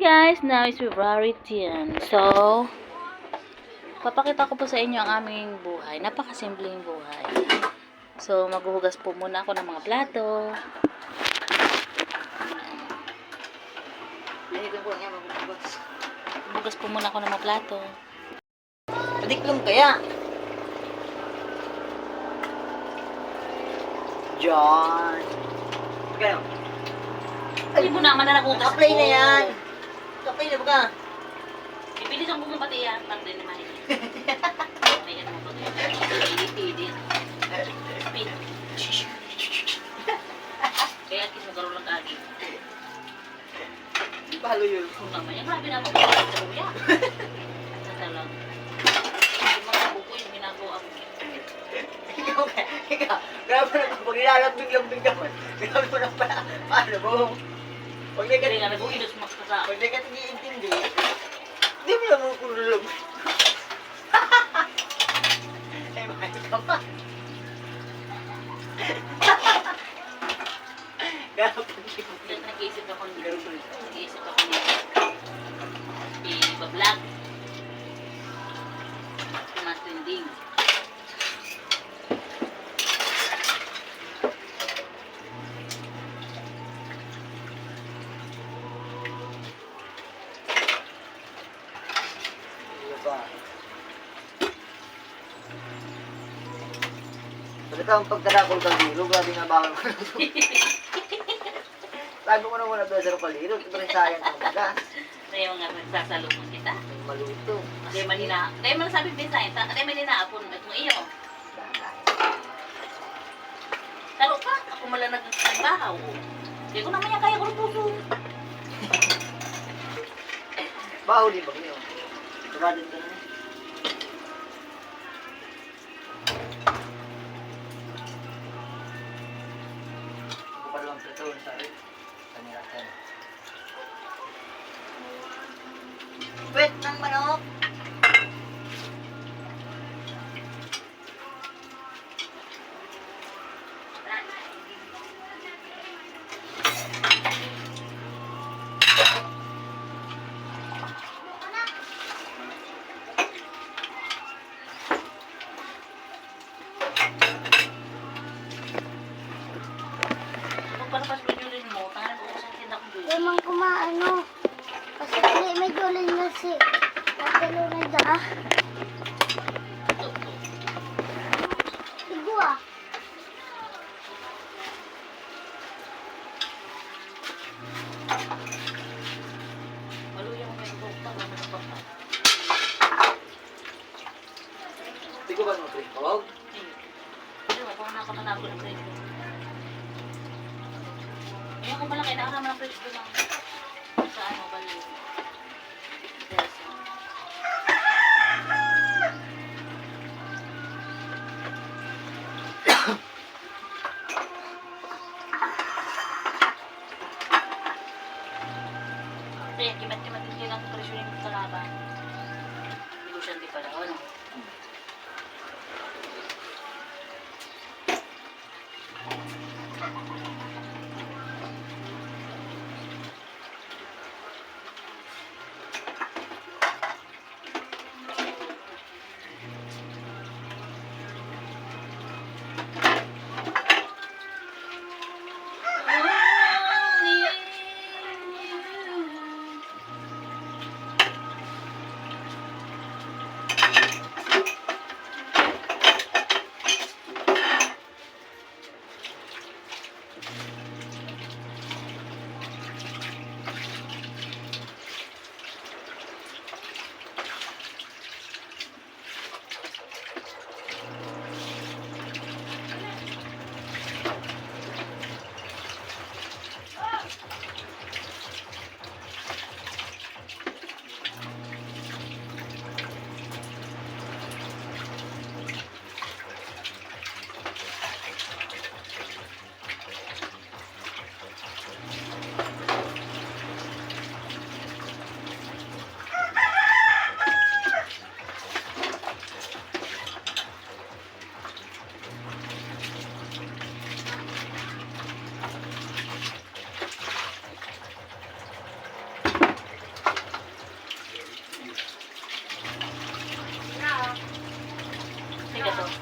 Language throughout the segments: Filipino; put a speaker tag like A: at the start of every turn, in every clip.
A: guys, now is February 10. So, papakita ko po sa inyo ang aming buhay. Napakasimpleng buhay. So, maghuhugas po muna ako ng mga plato.
B: Dito po
A: muna ako ng mga plato.
B: Madiklong kaya. John. Kaya.
A: Ay, mo na nakugas
B: Naka-play na yan. Naka-play na ba?
A: Bibilis ang bumabati yan. Pag din naman. May ano mo ba? Edit, edit. Speed. Kaya lang kagi.
B: Di ba halo yun?
A: Kung naman yan, grabe na ako. Sa kuya. Sa talang. Yung ginagawa mo.
B: Ikaw. Ikaw. Grabe na pag nilalambing-lambing ka man. Grabe mo na pala. Paano mo? Pag
A: sa
B: Pag di ka nag-iintindi. Hindi mo naman kung lulambing. Ay, mahal ka pa. Grabe pag di mo
A: Nag- Nag-iisip ako ng Nag-iisip ako ng i-vlog. Yung mga trending.
B: Ano ba? Talaga ang pagkadakol ka dito, grabe nga bawal ko na ito. Sabi mo na muna beser kaliro, ito rin sayang ang gas.
A: Kaya mga nagsasalubong kita.
B: Maluto.
A: Kaya manina, kaya man sabi pinsahin, ta- kaya manina ako ng itong iyo. Taro ka, ako mala nagbahaw. Hindi ko naman yan kaya ko ng puso.
B: Bahuli ba kayo? Tumadin ka na. Ako pa lang sa rin. Kanila ka. Wait ng manok!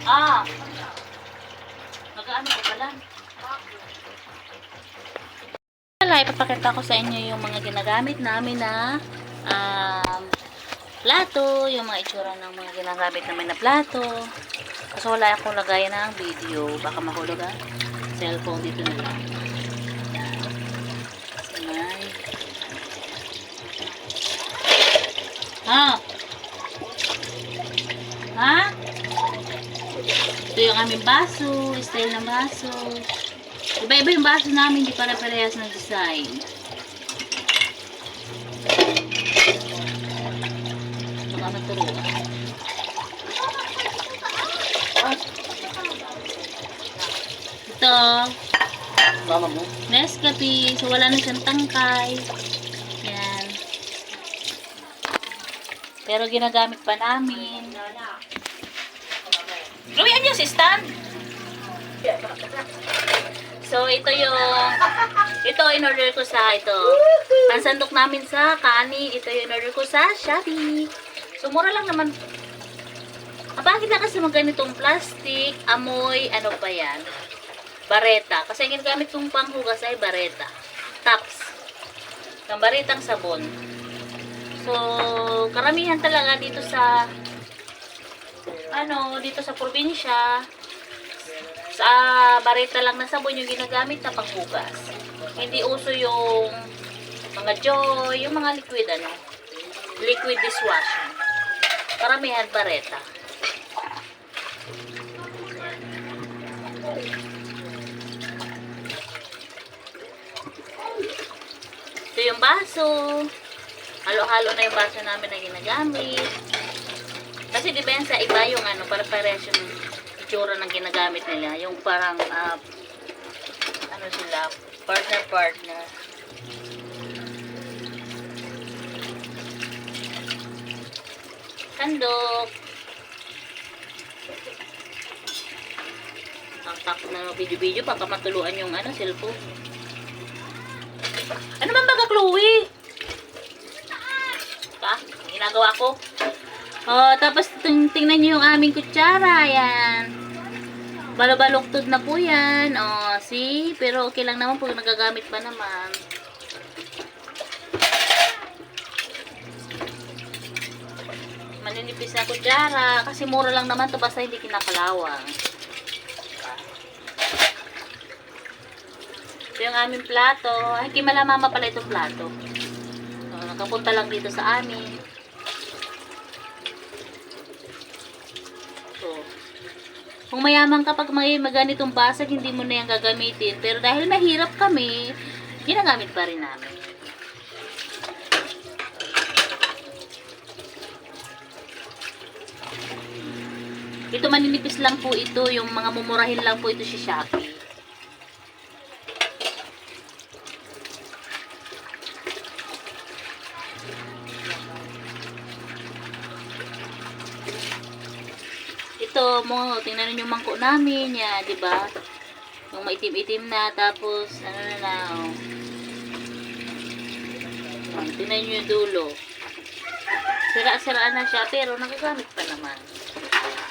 C: Ah!
A: Mag-ano ko pala? Wala, ipapakita ko sa inyo yung mga ginagamit namin na um, plato, yung mga itsura ng mga ginagamit namin na plato. Kasi wala akong lagayan ng video. Baka mahulog ah. Cellphone dito na lang. Ha? Ha? Ito yung aming baso, style ng baso. Iba-iba yung baso namin, hindi para-parehas ng design. Baka maturuan. Ito,
B: Mama mo?
A: Nescafe. So, wala na siyang tangkay. Yan. Pero ginagamit pa namin. Ano yung si stand? So, ito yung, ito in-order ko sa, ito, pansandok namin sa Kani. Ito yung in-order ko sa Shopee. So, mura lang naman. Ang bakit na kasi mga ganitong plastic, amoy, ano pa yan? Bareta. Kasi ang ginagamit kong panghugas ay bareta. Tops. Ng baretang sabon. So, karamihan talaga dito sa ano, dito sa probinsya, sa bareta lang na sabon yung ginagamit na panghugas. Hindi uso yung mga joy, yung mga liquid ano, liquid dishwashing. Karamihan bareta. Ito yung baso. Halo-halo na yung baso namin na ginagamit. Kasi di ba sa iba yung ano, para parehas yung itsura ng ginagamit nila. Yung parang, ah, ano sila, partner-partner. Sandok. Ang tak na video-video, baka matuluan yung ano, cellphone. Ano man baga, Chloe? Pa, ginagawa ko. Oh, tapos ting tingnan niyo yung aming kutsara, yan. Balabaluktot na po yan. Oh, see? Pero okay lang naman po, nagagamit pa naman. Maninipis na kutsara, kasi mura lang naman to basta hindi kinakalawang. Ito yung aming plato. Ay, kay mala mama pala itong plato. Oh, nakapunta lang dito sa amin. Kung mayaman ka pag may maganitong basag, hindi mo na yan gagamitin. Pero dahil mahirap kami, ginagamit pa rin namin. Ito maninipis lang po ito, yung mga mumurahin lang po ito si Shopee. Ito mo, tingnan niyo yung mangkok namin, yan, di ba? Yung maitim-itim na, tapos, ano na na, oh. Yan, Tingnan niyo dulo. Sira-siraan na siya, pero nagagamit pa naman.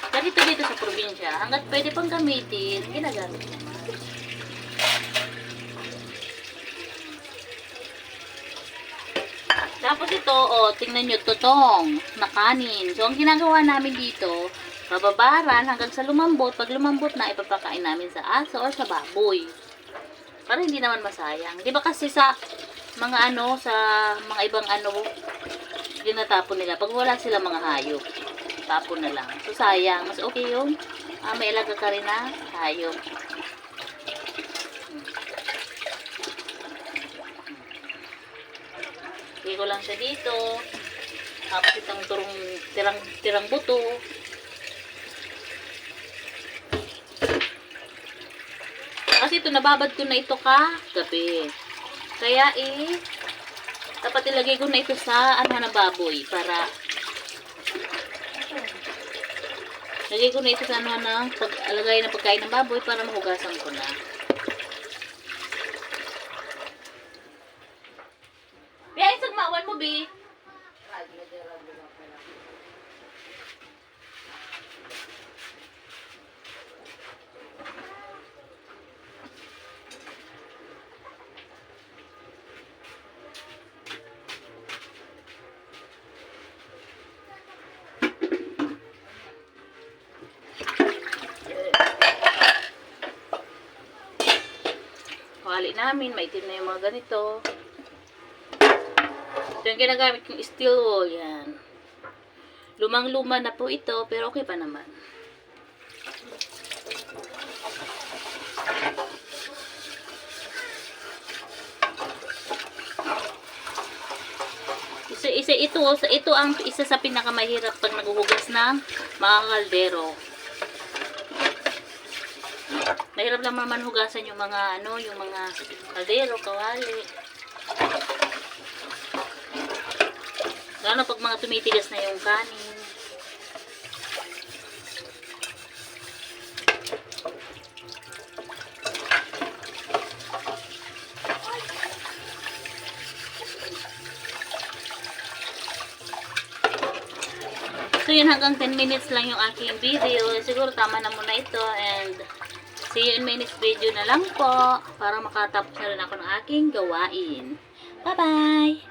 A: Ganito dito sa probinsya, hanggat pwede pang gamitin, ginagamit naman. Tapos ito, oh, tingnan nyo, tutong na kanin. So, ang ginagawa namin dito, bababaran hanggang sa lumambot. Pag lumambot na, ipapakain namin sa aso or sa baboy. Para hindi naman masayang. Di ba kasi sa mga ano, sa mga ibang ano, ginatapon nila. Pag wala sila mga hayop, tapon na lang. So, sayang. Mas okay yung ah, may ilaga ka rin na hayop. Lagay ko lang siya dito. Tapos itong turong tirang, tirang buto. Ito, nababad ko na ito ka gabi. Kaya eh, dapat ilagay ko na ito sa ano na baboy para lagay ko na ito sa ano na pag alagay na pagkain ng baboy para mahugasan ko na. Namin. Maitim na yung mga ganito. Ito yung ginagamit yung steel wool. Yan. Lumang-luma na po ito, pero okay pa naman. Isa, isa ito, sa ito ang isa sa pinakamahirap pag naghuhugas ng mga kaldero. Mahirap lang naman hugasan yung mga ano, yung mga kaldero, kawali. Lalo pag mga tumitigas na yung kanin. So yun, hanggang 10 minutes lang yung aking video. Siguro tama na muna ito and see you in my next video na lang po para makatapos na rin ako ng aking gawain. Bye-bye!